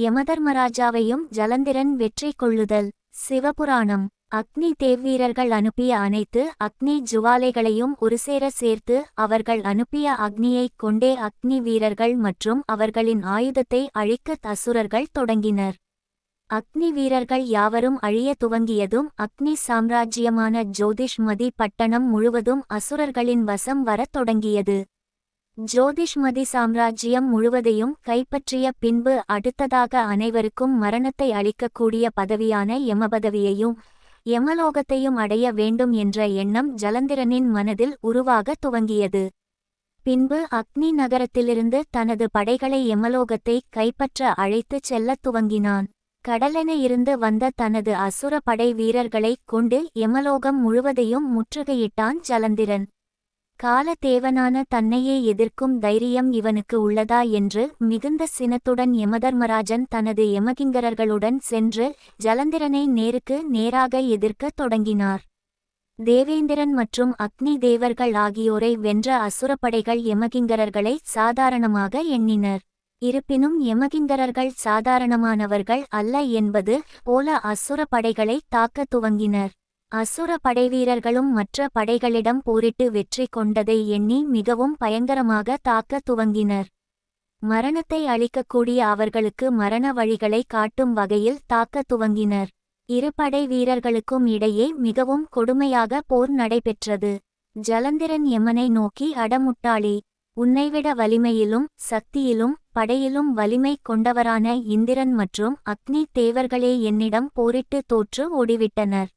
யமதர்மராஜாவையும் ஜலந்திரன் வெற்றி கொள்ளுதல். சிவபுராணம். அக்னி தேவ்வீரர்கள் அனுப்பிய அனைத்து அக்னி ஜுவாலைகளையும் ஒருசேர சேர்த்து அவர்கள் அனுப்பிய அக்னியைக் கொண்டே அக்னி வீரர்கள் மற்றும் அவர்களின் ஆயுதத்தை அழிக்க அசுரர்கள் தொடங்கினர். அக்னி வீரர்கள் யாவரும் அழிய துவங்கியதும் அக்னி சாம்ராஜ்யமான ஜோதிஷ்மதி பட்டணம் முழுவதும் அசுரர்களின் வசம் வரத் தொடங்கியது. ஜோதிஷ்மதி சாம்ராஜ்யம் முழுவதையும் கைப்பற்றிய பின்பு அடுத்ததாக அனைவருக்கும் மரணத்தை அளிக்கக்கூடிய பதவியான யமபதவியையும் யமலோகத்தையும் அடைய வேண்டும் என்ற எண்ணம் ஜலந்திரனின் மனதில் உருவாக துவங்கியது. பின்பு அக்னி நகரத்திலிருந்து தனது படைகளை யமலோகத்தை கைப்பற்ற அழைத்துச் செல்லத் துவங்கினான். கடலென இருந்து வந்த தனது அசுர படை வீரர்களைக் கொண்டு யமலோகம் முழுவதையும் முற்றுகையிட்டான் ஜலந்திரன். காலதேவனான தன்னையே எதிர்க்கும் தைரியம் இவனுக்கு உள்ளதா என்று மிகுந்த சினத்துடன் யமதர்மராஜன் தனது யமகிங்கரர்களுடன் சென்று ஜலந்திரனை நேருக்கு நேராக எதிர்க்கத் தொடங்கினார். தேவேந்திரன் மற்றும் அக்னி தேவர்கள் ஆகியோரை வென்ற அசுரப்படைகள் யமகிங்கரர்களை சாதாரணமாக எண்ணினர். இருப்பினும் யமகிங்கரர்கள் சாதாரணமானவர்கள் அல்ல என்பது போல அசுர படைகளை தாக்கத் துவங்கினர். அசுர படைவீரர்களும் மற்ற படைகளிடம் போரிட்டு வெற்றி கொண்டதை எண்ணி மிகவும் பயங்கரமாக தாக்கத் துவங்கினர். மரணத்தை அளிக்கக்கூடிய அவர்களுக்கு மரண வழிகளை காட்டும் வகையில் தாக்கத் துவங்கினர். இரு படை வீரர்களுக்கும் இடையே மிகவும் கொடுமையாக போர் நடைபெற்றது. ஜலந்திரன் யமனை நோக்கி அடமுட்டாளி உன்னைவிட வலிமையிலும் சக்தியிலும் படையிலும் வலிமை கொண்டவரான இந்திரன் மற்றும் அக்னி தேவர்களே என்னிடம் போரிட்டு தோற்று ஓடிவிட்டனர்.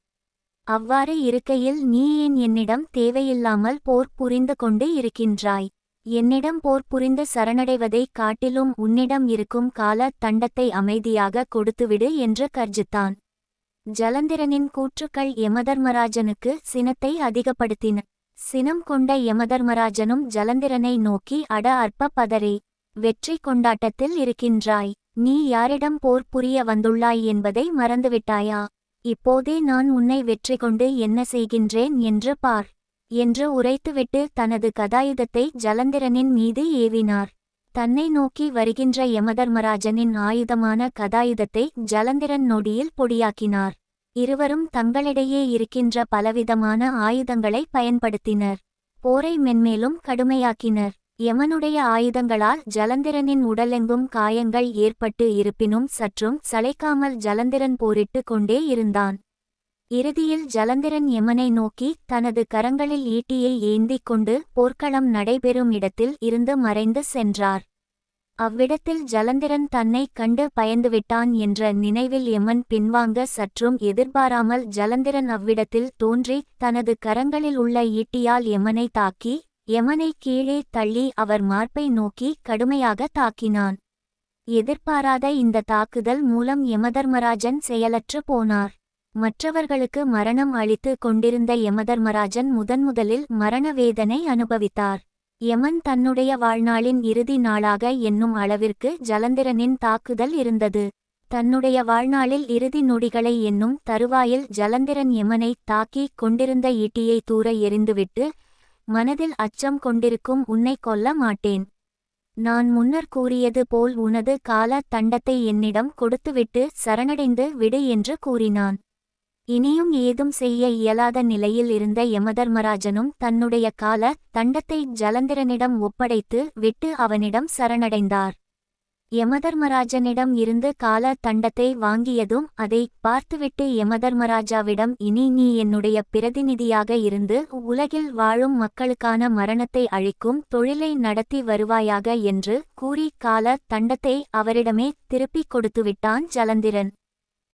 அவ்வாறு இருக்கையில் நீ ஏன் என்னிடம் தேவையில்லாமல் போர் புரிந்து கொண்டு இருக்கின்றாய்? என்னிடம் போர் புரிந்து சரணடைவதைக் காட்டிலும் உன்னிடம் இருக்கும் கால தண்டத்தை அமைதியாக கொடுத்துவிடு என்று கர்ஜித்தான். ஜலந்திரனின் கூற்றுக்கள் யமதர்மராஜனுக்கு சினத்தை அதிகப்படுத்தின. சினம் கொண்ட யமதர்மராஜனும் ஜலந்திரனை நோக்கி அட அற்ப பதரே வெற்றி கொண்டாட்டத்தில் இருக்கின்றாய். நீ யாரிடம் போர் புரிய வந்துள்ளாய் என்பதை மறந்துவிட்டாயா? இப்போதே நான் உன்னை வெற்றி கொண்டு என்ன செய்கின்றேன் என்று பார் என்று உரைத்துவிட்டு தனது கதாயுதத்தை ஜலந்திரனின் மீது ஏவினார். தன்னை நோக்கி வருகின்ற யமதர்மராஜனின் ஆயுதமான கதாயுதத்தை ஜலந்திரன் நொடியில் பொடியாக்கினார். இருவரும் தங்களிடையே இருக்கின்ற பலவிதமான ஆயுதங்களை பயன்படுத்தினர். போரை மென்மேலும் கடுமையாக்கினர். எமனுடைய ஆயுதங்களால் ஜலந்திரனின் உடலெங்கும் காயங்கள் ஏற்பட்டு இருப்பினும் சற்றும் சளைக்காமல் ஜலந்திரன் போரிட்டு கொண்டே இருந்தான். இறுதியில் ஜலந்திரன் யமனை நோக்கி தனது கரங்களில் ஈட்டியை ஏந்திக் கொண்டு போர்க்களம் நடைபெறும் இடத்தில் இருந்து மறைந்து சென்றார். அவ்விடத்தில் ஜலந்திரன் தன்னை கண்டு பயந்துவிட்டான் என்ற நினைவில் எமன் பின்வாங்க சற்றும் எதிர்பாராமல் ஜலந்திரன் அவ்விடத்தில் தோன்றி தனது கரங்களில் உள்ள ஈட்டியால் எமனை தாக்கி யமனை கீழே தள்ளி அவர் மார்பை நோக்கி கடுமையாக தாக்கினான். எதிர்பாராத இந்த தாக்குதல் மூலம் யமதர்மராஜன் செயலற்று போனார். மற்றவர்களுக்கு மரணம் அளித்து கொண்டிருந்த யமதர்மராஜன் முதன்முதலில் மரண வேதனை அனுபவித்தார். யமன் தன்னுடைய வாழ்நாளின் இறுதி நாளாக என்னும் அளவிற்கு ஜலந்திரனின் தாக்குதல் இருந்தது. தன்னுடைய வாழ்நாளில் இறுதி நொடிகளை என்னும் தருவாயில் ஜலந்திரன் யமனை தாக்கிக் கொண்டிருந்த ஈட்டியை தூர எறிந்துவிட்டு மனதில் அச்சம் கொண்டிருக்கும் உன்னை கொல்ல மாட்டேன். நான் முன்னர் கூறியது போல் உனது கால தண்டத்தை என்னிடம் கொடுத்துவிட்டு சரணடைந்து விடு என்று கூறினான். இனியும் ஏதும் செய்ய இயலாத நிலையில் இருந்த யமதர்மராஜனும் தன்னுடைய கால தண்டத்தை ஜலந்திரனிடம் ஒப்படைத்து விட்டு அவனிடம் சரணடைந்தார். யமதர்மராஜனிடம் இருந்து கால தண்டத்தை வாங்கியதும் அதை பார்த்துவிட்டு யமதர்மராஜாவிடம் இனி நீ என்னுடைய பிரதிநிதியாக இருந்து உலகில் வாழும் மக்களுக்கான மரணத்தை அழிக்கும் தொழிலை நடத்தி வருவாயாக என்று கூறி கால தண்டத்தை அவரிடமே திருப்பிக் கொடுத்துவிட்டான் ஜலந்திரன்.